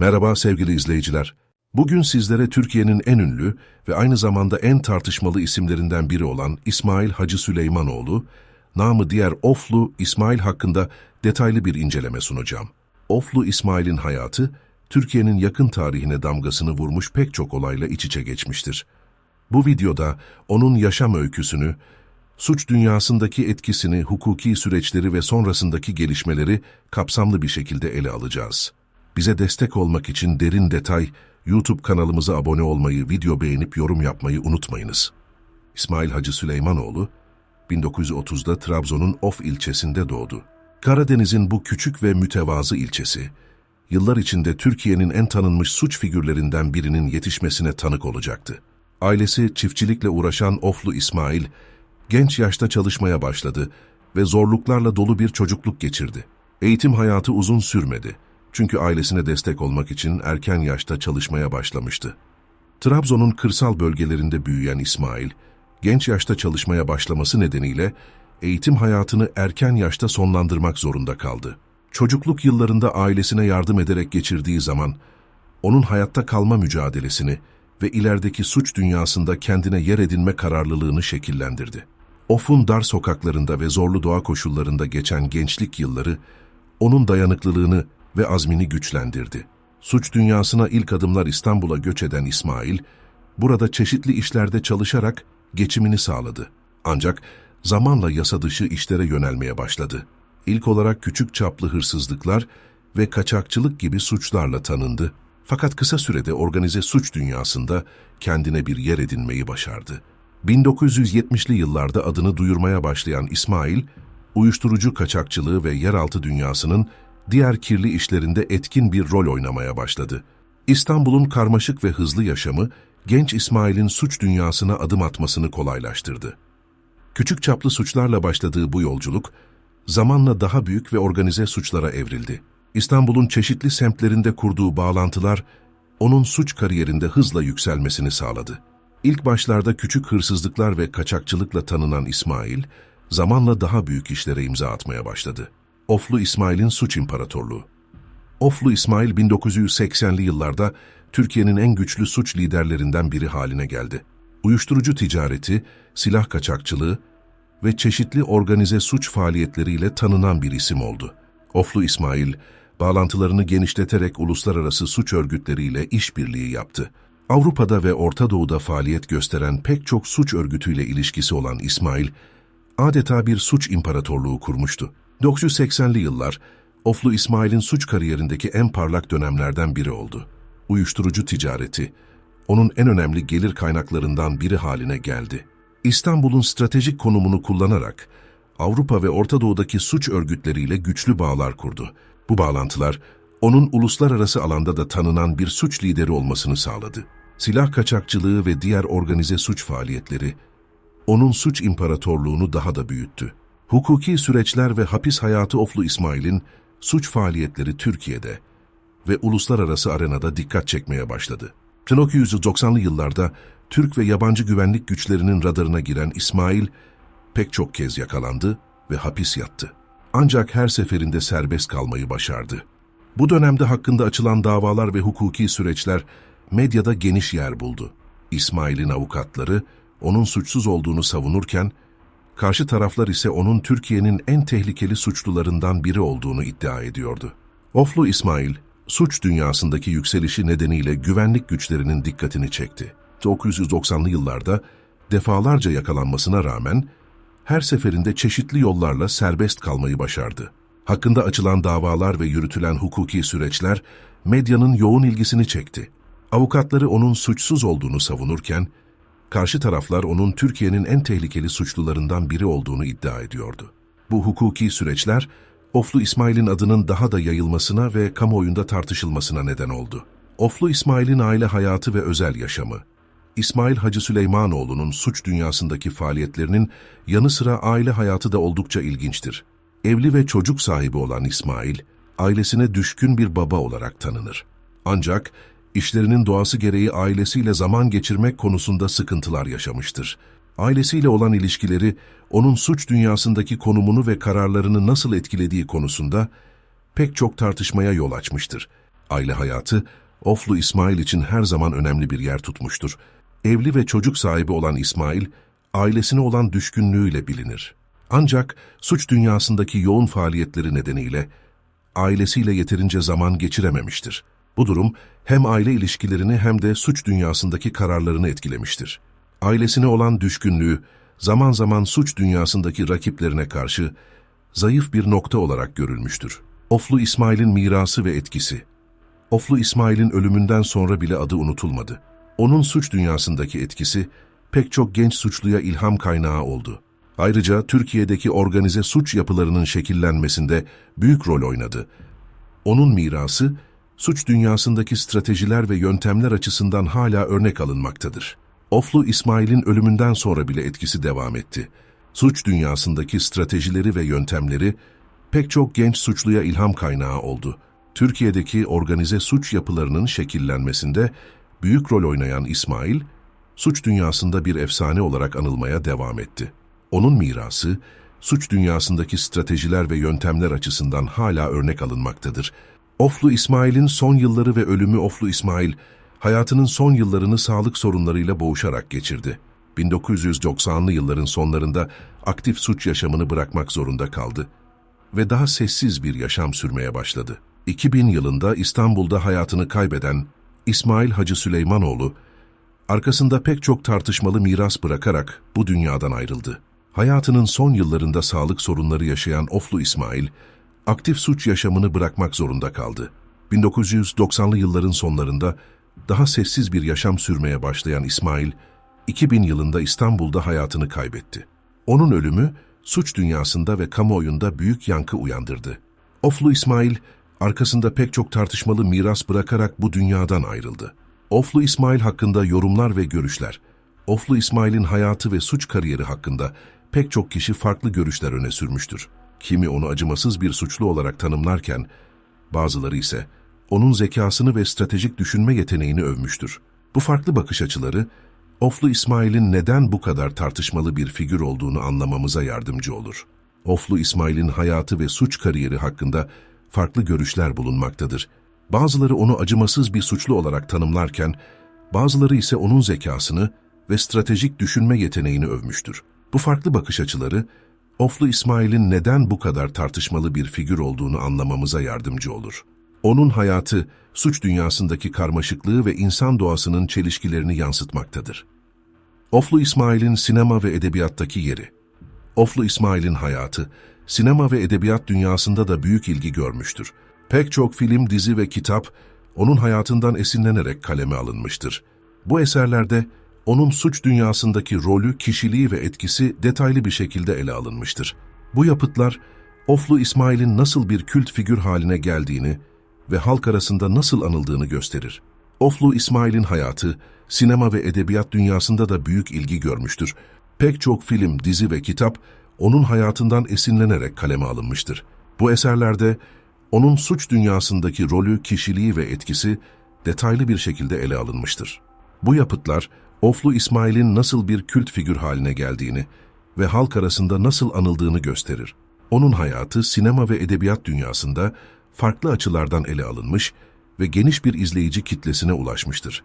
Merhaba sevgili izleyiciler. Bugün sizlere Türkiye'nin en ünlü ve aynı zamanda en tartışmalı isimlerinden biri olan İsmail Hacı Süleymanoğlu, namı diğer Oflu İsmail hakkında detaylı bir inceleme sunacağım. Oflu İsmail'in hayatı, Türkiye'nin yakın tarihine damgasını vurmuş pek çok olayla iç içe geçmiştir. Bu videoda onun yaşam öyküsünü, suç dünyasındaki etkisini, hukuki süreçleri ve sonrasındaki gelişmeleri kapsamlı bir şekilde ele alacağız. Bize destek olmak için derin detay, YouTube kanalımıza abone olmayı, video beğenip yorum yapmayı unutmayınız. İsmail Hacı Süleymanoğlu, 1930'da Trabzon'un Of ilçesinde doğdu. Karadeniz'in bu küçük ve mütevazı ilçesi, yıllar içinde Türkiye'nin en tanınmış suç figürlerinden birinin yetişmesine tanık olacaktı. Ailesi çiftçilikle uğraşan Oflu İsmail, genç yaşta çalışmaya başladı ve zorluklarla dolu bir çocukluk geçirdi. Eğitim hayatı uzun sürmedi. Çünkü ailesine destek olmak için erken yaşta çalışmaya başlamıştı. Trabzon'un kırsal bölgelerinde büyüyen İsmail, genç yaşta çalışmaya başlaması nedeniyle eğitim hayatını erken yaşta sonlandırmak zorunda kaldı. Çocukluk yıllarında ailesine yardım ederek geçirdiği zaman, onun hayatta kalma mücadelesini ve ilerideki suç dünyasında kendine yer edinme kararlılığını şekillendirdi. Of'un dar sokaklarında ve zorlu doğa koşullarında geçen gençlik yılları, onun dayanıklılığını ve azmini güçlendirdi. Suç dünyasına ilk adımlar İstanbul'a göç eden İsmail, burada çeşitli işlerde çalışarak geçimini sağladı. Ancak zamanla yasa dışı işlere yönelmeye başladı. İlk olarak küçük çaplı hırsızlıklar ve kaçakçılık gibi suçlarla tanındı. Fakat kısa sürede organize suç dünyasında kendine bir yer edinmeyi başardı. 1970'li yıllarda adını duyurmaya başlayan İsmail, uyuşturucu kaçakçılığı ve yeraltı dünyasının diğer kirli işlerinde etkin bir rol oynamaya başladı. İstanbul'un karmaşık ve hızlı yaşamı, genç İsmail'in suç dünyasına adım atmasını kolaylaştırdı. Küçük çaplı suçlarla başladığı bu yolculuk, zamanla daha büyük ve organize suçlara evrildi. İstanbul'un çeşitli semtlerinde kurduğu bağlantılar, onun suç kariyerinde hızla yükselmesini sağladı. İlk başlarda küçük hırsızlıklar ve kaçakçılıkla tanınan İsmail, zamanla daha büyük işlere imza atmaya başladı. Oflu İsmail'in Suç İmparatorluğu Oflu İsmail 1980'li yıllarda Türkiye'nin en güçlü suç liderlerinden biri haline geldi. Uyuşturucu ticareti, silah kaçakçılığı ve çeşitli organize suç faaliyetleriyle tanınan bir isim oldu. Oflu İsmail, bağlantılarını genişleterek uluslararası suç örgütleriyle işbirliği yaptı. Avrupa'da ve Orta Doğu'da faaliyet gösteren pek çok suç örgütüyle ilişkisi olan İsmail, adeta bir suç imparatorluğu kurmuştu. 1980'li yıllar, Oflu İsmail'in suç kariyerindeki en parlak dönemlerden biri oldu. Uyuşturucu ticareti, onun en önemli gelir kaynaklarından biri haline geldi. İstanbul'un stratejik konumunu kullanarak, Avrupa ve Orta Doğu'daki suç örgütleriyle güçlü bağlar kurdu. Bu bağlantılar, onun uluslararası alanda da tanınan bir suç lideri olmasını sağladı. Silah kaçakçılığı ve diğer organize suç faaliyetleri, onun suç imparatorluğunu daha da büyüttü. Hukuki süreçler ve hapis hayatı Oflu İsmail'in suç faaliyetleri Türkiye'de ve uluslararası arenada dikkat çekmeye başladı. 1990'lı yıllarda Türk ve yabancı güvenlik güçlerinin radarına giren İsmail pek çok kez yakalandı ve hapis yattı. Ancak her seferinde serbest kalmayı başardı. Bu dönemde hakkında açılan davalar ve hukuki süreçler medyada geniş yer buldu. İsmail'in avukatları onun suçsuz olduğunu savunurken, karşı taraflar ise onun Türkiye'nin en tehlikeli suçlularından biri olduğunu iddia ediyordu. Oflu İsmail, suç dünyasındaki yükselişi nedeniyle güvenlik güçlerinin dikkatini çekti. 1990'lı yıllarda defalarca yakalanmasına rağmen her seferinde çeşitli yollarla serbest kalmayı başardı. Hakkında açılan davalar ve yürütülen hukuki süreçler medyanın yoğun ilgisini çekti. Avukatları onun suçsuz olduğunu savunurken, karşı taraflar onun Türkiye'nin en tehlikeli suçlularından biri olduğunu iddia ediyordu. Bu hukuki süreçler, Oflu İsmail'in adının daha da yayılmasına ve kamuoyunda tartışılmasına neden oldu. Oflu İsmail'in aile hayatı ve özel yaşamı, İsmail Hacı Süleymanoğlu'nun suç dünyasındaki faaliyetlerinin yanı sıra aile hayatı da oldukça ilginçtir. Evli ve çocuk sahibi olan İsmail, ailesine düşkün bir baba olarak tanınır. Ancak işlerinin doğası gereği ailesiyle zaman geçirmek konusunda sıkıntılar yaşamıştır. Ailesiyle olan ilişkileri, onun suç dünyasındaki konumunu ve kararlarını nasıl etkilediği konusunda pek çok tartışmaya yol açmıştır. Aile hayatı, Oflu İsmail için her zaman önemli bir yer tutmuştur. Evli ve çocuk sahibi olan İsmail, ailesine olan düşkünlüğüyle bilinir. Ancak suç dünyasındaki yoğun faaliyetleri nedeniyle ailesiyle yeterince zaman geçirememiştir. Bu durum hem aile ilişkilerini hem de suç dünyasındaki kararlarını etkilemiştir. Ailesine olan düşkünlüğü zaman zaman suç dünyasındaki rakiplerine karşı zayıf bir nokta olarak görülmüştür. Oflu İsmail'in mirası ve etkisi Oflu İsmail'in ölümünden sonra bile adı unutulmadı. Onun suç dünyasındaki etkisi pek çok genç suçluya ilham kaynağı oldu. Ayrıca Türkiye'deki organize suç yapılarının şekillenmesinde büyük rol oynadı. Onun mirası, suç dünyasındaki stratejiler ve yöntemler açısından hala örnek alınmaktadır. Oflu İsmail'in ölümünden sonra bile etkisi devam etti. Suç dünyasındaki stratejileri ve yöntemleri pek çok genç suçluya ilham kaynağı oldu. Türkiye'deki organize suç yapılarının şekillenmesinde büyük rol oynayan İsmail, suç dünyasında bir efsane olarak anılmaya devam etti. Onun mirası, suç dünyasındaki stratejiler ve yöntemler açısından hala örnek alınmaktadır. Oflu İsmail'in son yılları ve ölümü Oflu İsmail, hayatının son yıllarını sağlık sorunlarıyla boğuşarak geçirdi. 1990'lı yılların sonlarında aktif suç yaşamını bırakmak zorunda kaldı ve daha sessiz bir yaşam sürmeye başladı. 2000 yılında İstanbul'da hayatını kaybeden İsmail Hacı Süleymanoğlu, arkasında pek çok tartışmalı miras bırakarak bu dünyadan ayrıldı. Hayatının son yıllarında sağlık sorunları yaşayan Oflu İsmail, aktif suç yaşamını bırakmak zorunda kaldı. 1990'lı yılların sonlarında daha sessiz bir yaşam sürmeye başlayan İsmail, 2000 yılında İstanbul'da hayatını kaybetti. Onun ölümü, suç dünyasında ve kamuoyunda büyük yankı uyandırdı. Oflu İsmail, arkasında pek çok tartışmalı miras bırakarak bu dünyadan ayrıldı. Oflu İsmail hakkında yorumlar ve görüşler, Oflu İsmail'in hayatı ve suç kariyeri hakkında pek çok kişi farklı görüşler öne sürmüştür. Kimi onu acımasız bir suçlu olarak tanımlarken, bazıları ise onun zekasını ve stratejik düşünme yeteneğini övmüştür. Bu farklı bakış açıları, Oflu İsmail'in neden bu kadar tartışmalı bir figür olduğunu anlamamıza yardımcı olur. Oflu İsmail'in hayatı ve suç kariyeri hakkında farklı görüşler bulunmaktadır. Bazıları onu acımasız bir suçlu olarak tanımlarken, bazıları ise onun zekasını ve stratejik düşünme yeteneğini övmüştür. Bu farklı bakış açıları, Oflu İsmail'in neden bu kadar tartışmalı bir figür olduğunu anlamamıza yardımcı olur. Onun hayatı, suç dünyasındaki karmaşıklığı ve insan doğasının çelişkilerini yansıtmaktadır. Oflu İsmail'in sinema ve edebiyattaki yeri Oflu İsmail'in hayatı, sinema ve edebiyat dünyasında da büyük ilgi görmüştür. Pek çok film, dizi ve kitap, onun hayatından esinlenerek kaleme alınmıştır. Bu eserlerde, onun suç dünyasındaki rolü, kişiliği ve etkisi detaylı bir şekilde ele alınmıştır. Bu yapıtlar, Oflu İsmail'in nasıl bir kült figür haline geldiğini ve halk arasında nasıl anıldığını gösterir. Oflu İsmail'in hayatı, sinema ve edebiyat dünyasında da büyük ilgi görmüştür. Pek çok film, dizi ve kitap, onun hayatından esinlenerek kaleme alınmıştır. Bu eserlerde, onun suç dünyasındaki rolü, kişiliği ve etkisi detaylı bir şekilde ele alınmıştır. Bu yapıtlar, Oflu İsmail'in nasıl bir kült figür haline geldiğini ve halk arasında nasıl anıldığını gösterir. Onun hayatı sinema ve edebiyat dünyasında farklı açılardan ele alınmış ve geniş bir izleyici kitlesine ulaşmıştır.